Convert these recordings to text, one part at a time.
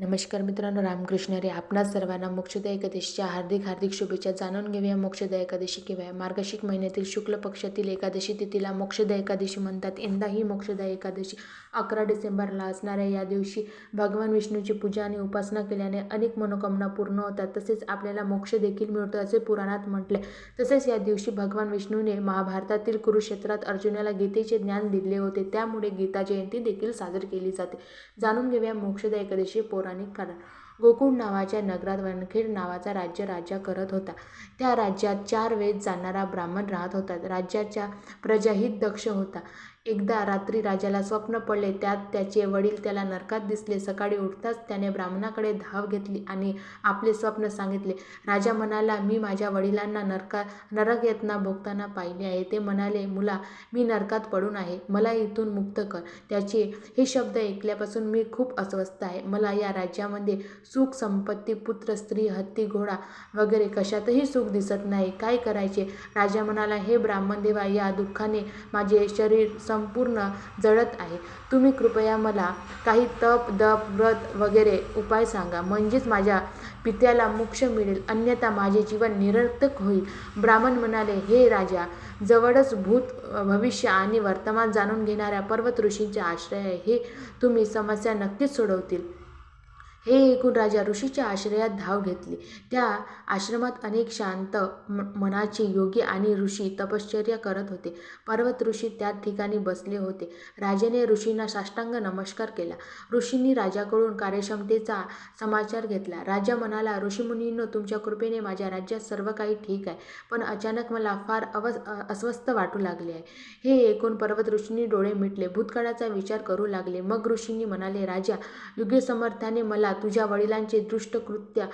नमस्कार मित्रांनो रामकृष्ण रे. आपणा सर्वांना मोक्षदा एकादशीच्या हार्दिक हार्दिक शुभेच्छा जाणून घेऊया. मोक्षदा एकादशी किंवा मार्गशिक महिन्यातील शुक्ल पक्षातील एकादशी तिथीला मोक्षदा एकादशी म्हणतात. यंदा ही मोक्षदा एकादशी अकरा डिसेंबरला असणाऱ्या या दिवशी भगवान विष्णूची पूजा आणि उपासना केल्याने अनेक मनोकामना पूर्ण होतात. तसेच आपल्याला मोक्ष देखील मिळतो असे पुराणात म्हटले. तसेच या दिवशी भगवान विष्णूने महाभारतातील कुरुक्षेत्रात अर्जुनाला गीतेचे ज्ञान दिले होते. त्यामुळे गीता जयंती देखील साजरी केली जाते. जाणून घेऊया मोक्षदा एकादशी पौराणिक कथा गोकुळ नावाच्या नगरात वनखेड नावाचा राज्य राज्य करत होता. त्या राज्यात चार वेद जाणारा ब्राह्मण राहत होता. राज्याच्या प्रजाहित दक्ष होता. एकदा रात्री राजाला स्वप्न पडले त्यात त्याचे वडील त्याला नरकात दिसले. सकाळी उठताच त्याने ब्राह्मणाकडे धाव घेतली आणि आपले स्वप्न सांगितले. राजा म्हणाला मी माझ्या वडिलांना नरका नरक यत्ना भोगताना पाहिले आहे. ते म्हणाले मुला मी नरकात पडून आहे. मला इथून मुक्त कर. त्याचे हे शब्द ऐकल्यापासून मी खूप अस्वस्थ आहे. मला या राज्यामध्ये सुख संपत्ती पुत्र स्त्री हत्ती घोडा वगैरे कशातही सुख दिसत नाही. काय करायचे? राजा म्हणाला हे ब्राह्मण देवा या दुःखाने माझे शरीर सं संपूर्ण जळत आहे. तुम्ही कृपया मला काही तप दप व्रत वगैरे उपाय सांगा. म्हणजेच माझ्या पित्याला मोक्ष मिळेल. अन्यथा माझे जीवन निरर्थक होईल. ब्राह्मण म्हणाले हे राजा जवळच भूत भविष्य आणि वर्तमान जाणून घेणाऱ्या पर्वत ऋषींचे आश्रय आहे. हे तुम्ही समस्या नक्कीच सोडवतील. हे ऐकून राजा ऋषीच्या आश्रयात धाव घेतली. त्या आश्रमात अनेक शांत म मनाचे योगी आणि ऋषी तपश्चर्या करत होते. पर्वत ऋषी त्या ठिकाणी बसले होते. राजाने ऋषींना साष्टांग नमस्कार केला. ऋषींनी राजाकडून कार्यक्षमतेचा समाचार घेतला. राजा म्हणाला ऋषीमुनींनो तुमच्या कृपेने माझ्या राज्यात सर्व काही ठीक आहे पण अचानक मला फार अव अस्वस्थ वाटू लागले आहे. हे ऐकून पर्वत ऋषींनी डोळे मिटले. भूतकाळाचा विचार करू लागले. मग ऋषींनी म्हणाले राजा योग्य समर्थाने मला तुझ्या वडिलांचे दृष्टकृत्य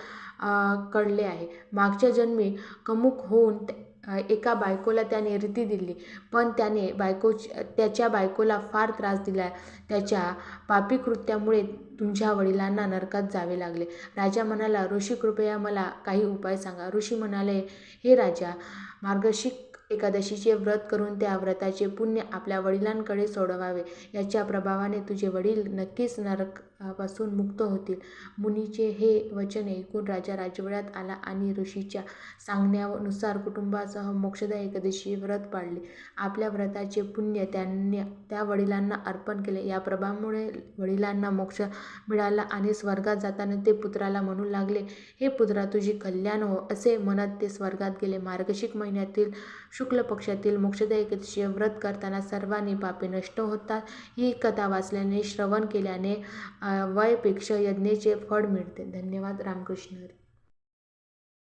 कळले आहे. मागच्या जन्मी कमुक होऊन एका बायकोला त्याने रीती दिली. पण त्याने बायको त्याच्या बायकोला फार त्रास दिला. त्याच्या पापी कृत्यामुळे तुमच्या वडिलांना नरकात जावे लागले. राजा म्हणाला ऋषी कृपया मला काही उपाय सांगा. ऋषी म्हणाले हे राजा मार्गशिक एकादशीचे व्रत करून त्या व्रताचे पुण्य आपल्या वडिलांकडे सोडवावे. याच्या प्रभावाने तुझे वडील नक्कीच नरक पासून मुक्त होतील. मुनीचे हे वचन ऐकून राजा राजवाड्यात आला आणि ऋषीच्या सांगण्यानुसार कुटुंबासह मोक्षदा एकादशी व्रत पाळले. आपल्या व्रताचे पुण्य त्यांनी त्या वडिलांना अर्पण केले. या प्रभावामुळे वडिलांना मोक्ष मिळाला आणि स्वर्गात जाताना ते पुत्राला म्हणू लागले हे पुत्रा तुझी कल्याण हो असे म्हणत ते स्वर्गात गेले. मार्गशिक महिन्यातील शुक्ल पक्षातील मोक्षदा एकादशी व्रत करताना सर्वांनी पापे नष्ट होतात. ही कथा वाचल्याने श्रवण केल्याने वयपेक्षा यज्ञेचे फळ मिळते. धन्यवाद रामकृष्ण